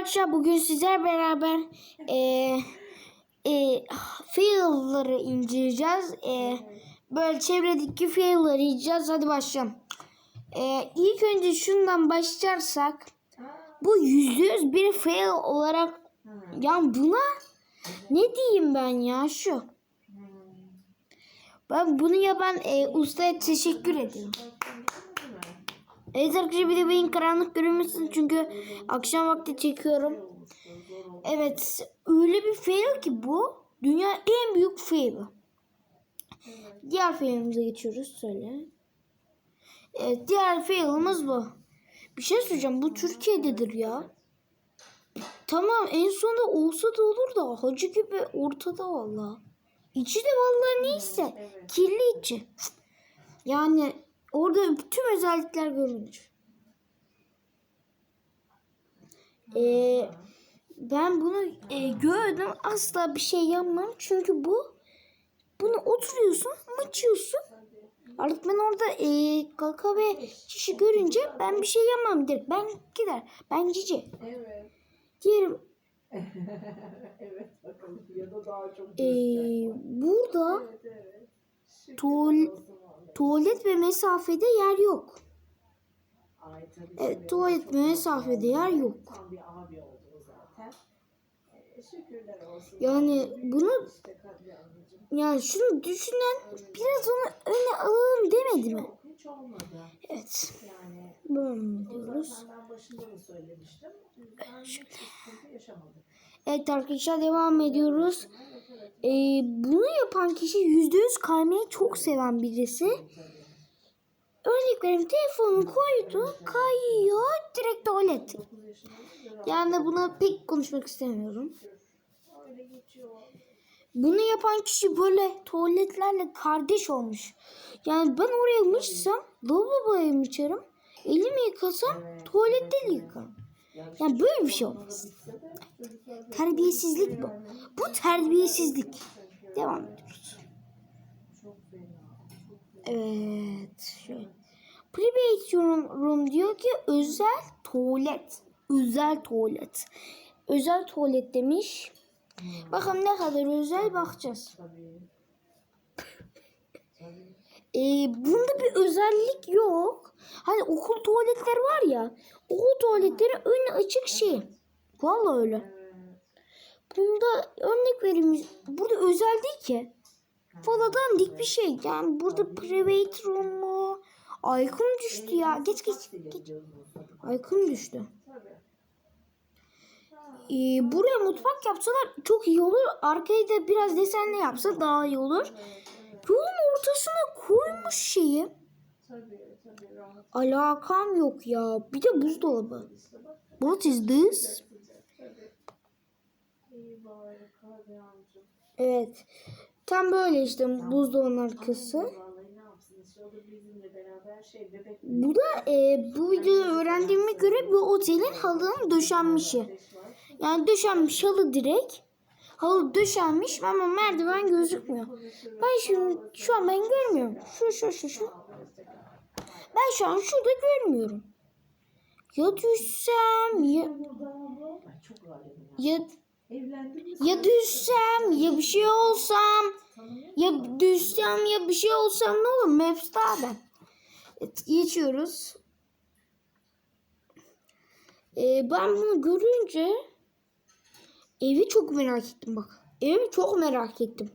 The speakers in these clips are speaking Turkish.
arkadaşlar bugün sizler beraber e, e, fail'ları inceleyeceğiz. E, böyle çevredeki fail'ları inceleyeceğiz. Hadi başlayalım. E, ilk önce şundan başlarsak bu yüzde yüz bir fail olarak yani buna ne diyeyim ben ya şu. Ben bunu yapan e, ustaya teşekkür ederim. Evet arkadaşlar bir de benim karanlık görünmesin çünkü akşam vakti çekiyorum. Evet öyle bir fail ki bu dünya en büyük fail. Diğer failimize geçiyoruz söyle. Evet diğer failimiz bu. Bir şey söyleyeceğim bu Türkiye'dedir ya. Tamam en sonunda olsa da olur da hacı gibi ortada valla. İçi de vallahi neyse kirli içi. Yani orada tüm özellikler görünür. Ee, ben bunu e, gördüm. Asla bir şey yapmam. Çünkü bu bunu oturuyorsun mıçıyorsun. Artık ben orada e, kaka ve şişi görünce ben bir şey yapmam direkt. Ben gider. Ben cici. Evet. diyelim. Evet bakalım. Ya da daha çok e, burada Evet evet. Tuval-. Tuvalet ve mesafede yer yok. Evet tuvalet ve mesafede yer yok. Ee. Yani bunu yani şunu düşünen biraz onu öne alalım demedi mi? Evet. O diyoruz. Başında da söylemiştim. Evet arkadaşlar devam ediyoruz. Ee, bunu yapan kişi %100 kaymayı çok seven birisi. Örnek vereyim telefonu koydu kayıyor direkt tuvalet. 9 yaşında olunca Yani buna pek konuşmak istemiyorum. Bunu yapan kişi böyle tuvaletlerle kardeş olmuş. Yani ben oraya mıçsam lavaboya mıçarım. Elimi yıkasam tuvalette de yıkarım. Yani böyle bir şey olmaz. Terbiyesizlik bu. Bu terbiyesizlik. Devam ediyoruz. Evet. Şöyle. Private room, room diyor ki özel tuvalet. Özel tuvalet. Özel tuvalet demiş. Bakalım ne kadar özel bakacağız. Ee, bunda bir özellik yok. Hani okul tuvaletler var ya. Okul tuvaletleri önü açık şey. Vallahi öyle. Bunda örnek vereyim. Burada özel değil ki. Faladan dik bir şey. Yani burada private room mu? Aykın düştü ya. Geç geç geç. Aykın düştü. Ee, buraya mutfak yapsalar çok iyi olur. Arkayı da biraz desenli yapsa daha iyi olur. Yolun ortasına koymuş şeyi. Alakam yok ya. Bir de buzdolabı. What is this? Evet. Tam böyle işte buzdolabının arkası. Bu da e, bu videoda öğrendiğime göre bu otelin halının döşenmişi. Yani döşenmiş halı direkt. Halı döşenmiş ama merdiven gözükmüyor. Ben şimdi şu an ben görmüyorum. Şu şu şu şu. Ben şu an şurada görmüyorum. Ya düşsem ya ya. ya düşsem ya bir şey olsam ya düşsem ya bir şey olsam ne olur Maps'ta ben. Geçiyoruz. Ee, ben bunu görünce evi çok merak ettim bak. Evi çok merak ettim.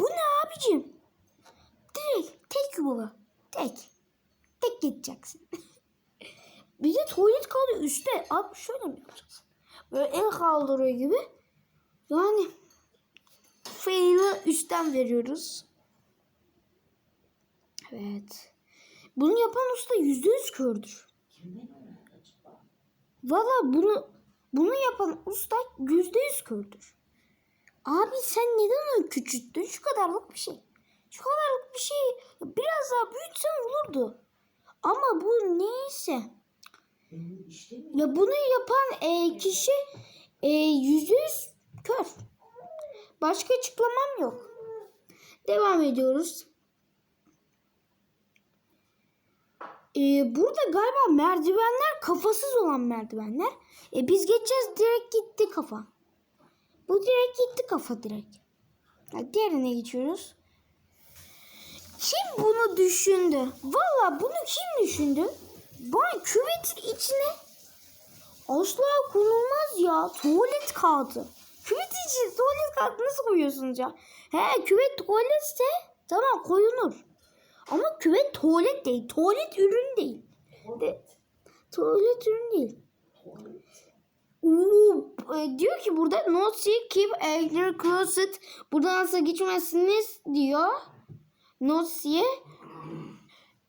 Bu ne abicim? Direkt tek baba. Tek. Tek gideceksin. bir de tuvalet kalıyor üstte. Abi şöyle mi yapacağız? Böyle el kaldırıyor gibi. Yani fail'ı üstten veriyoruz. Evet. Bunu yapan usta yüzde yüz kördür. Valla bunu bunu yapan usta yüzde yüz kördür. Abi sen neden onu küçülttün? Şu kadarlık bir şey. Şu kadarlık bir şey biraz daha büyütsen olurdu. Ama bu neyse. Ya bunu yapan e, kişi e, yüzde yüz kör. Başka açıklamam yok. Devam ediyoruz. Ee, burada galiba merdivenler kafasız olan merdivenler. E, biz geçeceğiz direkt gitti kafa. Bu direkt gitti kafa direkt. Ya, diğerine geçiyoruz. Kim bunu düşündü? Valla bunu kim düşündü? Bana küvetin içine asla konulmaz ya. Tuvalet kağıdı. Küvet içine tuvalet kağıdı nasıl koyuyorsunuz ya? He küvet tuvaletse tamam koyulur. Ama küvet tuvalet değil. Tuvalet ürün değil. De, tuvalet ürün değil. Oo, e, diyor ki burada not see keep air closet. Buradan nasıl geçmezsiniz diyor. Not see.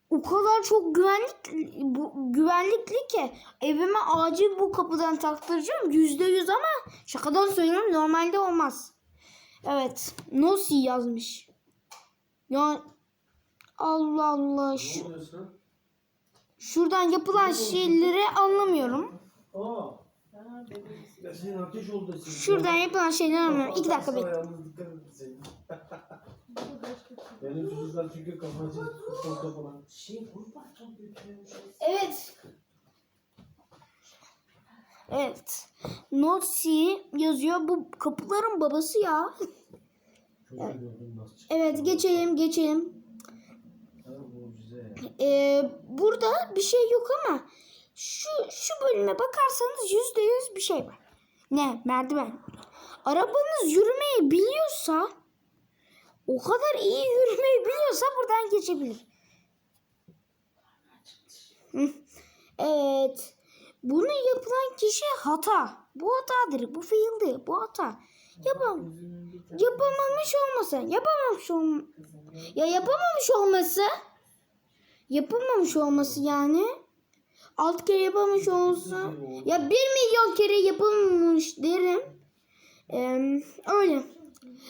O kadar çok güvenlik bu, güvenlikli ki evime acil bu kapıdan taktıracağım yüzde yüz ama şakadan söylüyorum normalde olmaz. Evet. Nosi yazmış. Ya Allah Allah. Şu, şuradan yapılan şeyleri anlamıyorum. Aa, Ha, benim ya senin ateş oldu senin. Şuradan yapılan şeyleri anlamıyorum. İki dakika bekle. Benim çocuklar çünkü kafacı futbol topuna. şey çok. Evet. Evet. Nosi yazıyor. Bu kapıların babası ya. Çıktı. Evet geçelim geçelim. Ee, burada bir şey yok ama şu şu bölüme bakarsanız yüzde yüz bir şey var. Ne? Merdiven. Arabanız yürümeyi biliyorsa o kadar iyi yürümeyi biliyorsa buradan geçebilir. Evet. Bunu yapılan kişi hata. Bu hatadır. Bu faildi. Bu hata. Yapam yapamamış olmasa. Yapamamış olma ya yapamamış olması yapamamış olması yani alt kere yapamamış olsa ya bir milyon kere yapamamış derim Ee, öyle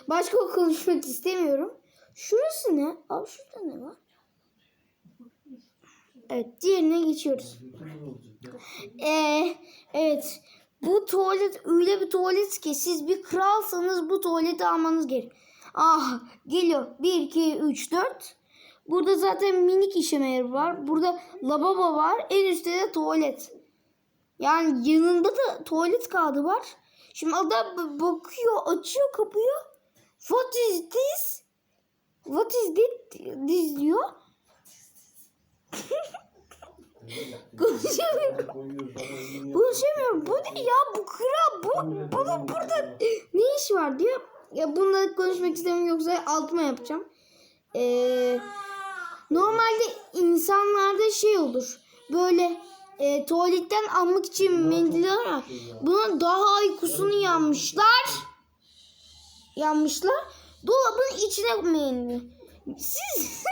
başka konuşmak istemiyorum şurası ne abi şurada ne var evet diğerine geçiyoruz ee, evet. Bu tuvalet öyle bir tuvalet ki siz bir kralsanız bu tuvaleti almanız gerek. Ah geliyor. 1, 2, 3, 4. Burada zaten minik işeme yeri var. Burada lavabo var. En üstte de tuvalet. Yani yanında da tuvalet kağıdı var. Şimdi adam bakıyor, açıyor kapıyı. What is this? What is this, this diyor. Konuşamıyorum. Konuşamıyorum. Bu ne ya? Bu kral. Bu, bunun burada ne iş var diyor. Ya bununla konuşmak istemiyorum yoksa altıma yapacağım. Ee, normalde insanlarda şey olur. Böyle e, tuvaletten almak için mendil var. Buna daha uykusunu yanmışlar. Yanmışlar. Dolabın içine mendil. Siz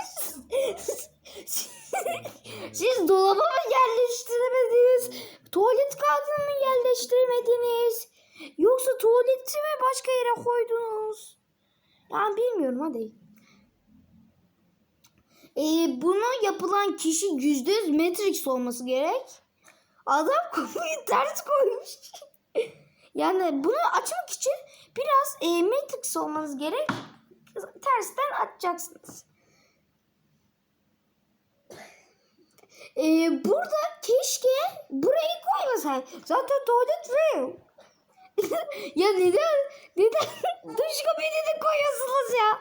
siz dolaba mı yerleştiremediniz? Tuvalet kağıdını mı yerleştiremediniz? Yoksa tuvaleti mi başka yere koydunuz? Yani bilmiyorum hadi. Ee, bunu yapılan kişi yüzde yüz Matrix olması gerek. Adam kafayı ters koymuş. yani bunu açmak için biraz e, Matrix olmanız gerek. Tersten açacaksınız. Ee, burada keşke burayı koymasaydın. Zaten tuvalet real. ya neden neden duş kabini koyuyorsunuz ya?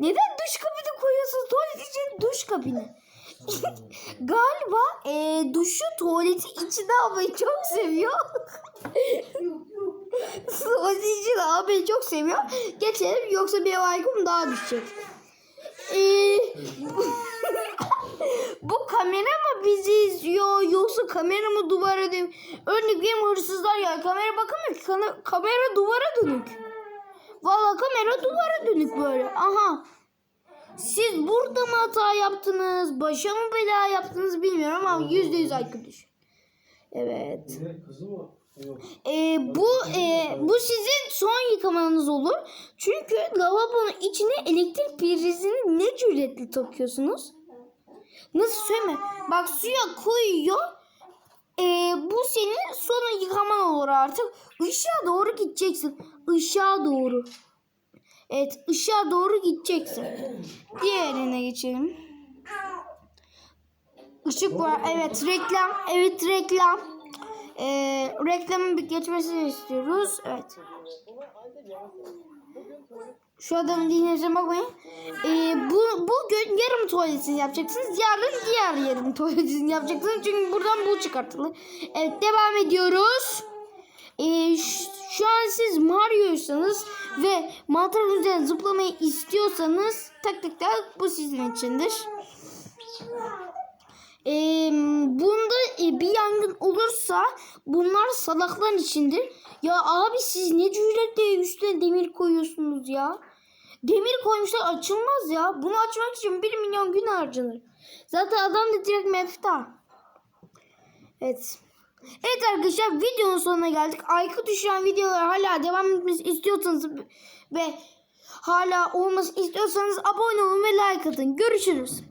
Neden duş kabini koyuyorsunuz? Tuvalet için duş kabini. Galiba e, duşu tuvaleti içine almayı çok seviyor. tuvaleti içine almayı çok seviyor. Geçelim yoksa bir aygım daha düşecek. Ee, bu kamera mı bizi izliyor yoksa kamera mı duvara dönük? Örnek benim hırsızlar ya kamera bakamıyor ki kamera duvara dönük. Valla kamera duvara dönük böyle. Aha. Siz burada mı hata yaptınız? Başa mı bela yaptınız bilmiyorum ama yüzde yüz IQ düşün. Evet. Ee, bu e, bu sizin son yıkamanız olur. Çünkü lavabonun içine elektrik prizini ne cüretle takıyorsunuz? Nasıl söyleme? Bak suya koyuyor. Ee, bu senin son yıkaman olur artık. Işığa doğru gideceksin. Işığa doğru. Evet ışığa doğru gideceksin. Diğerine geçelim. Işık var. Evet reklam. Evet reklam. Ee, reklamın bir geçmesini istiyoruz. Evet. Şu adamın dinleyeceğim bakmayın. Ee, bu, bugün yarım tuvaletini yapacaksınız. Yarın diğer yarım tuvaletini yapacaksınız. Çünkü buradan bu çıkartılır. Evet devam ediyoruz. Ee, şu an siz Mario'ysanız ve mantar üzerine zıplamayı istiyorsanız tak tak bu sizin içindir. Ee, bunda e, bir yangın olursa bunlar salaklar içindir. Ya abi siz ne cüretle üstüne demir koyuyorsunuz ya? Demir koymuşlar açılmaz ya. Bunu açmak için 1 milyon gün harcanır. Zaten adam da direkt mefta. Evet. Evet arkadaşlar videonun sonuna geldik. Aykı düşen videolar hala devam etmesi istiyorsanız ve hala olması istiyorsanız abone olun ve like atın. Görüşürüz.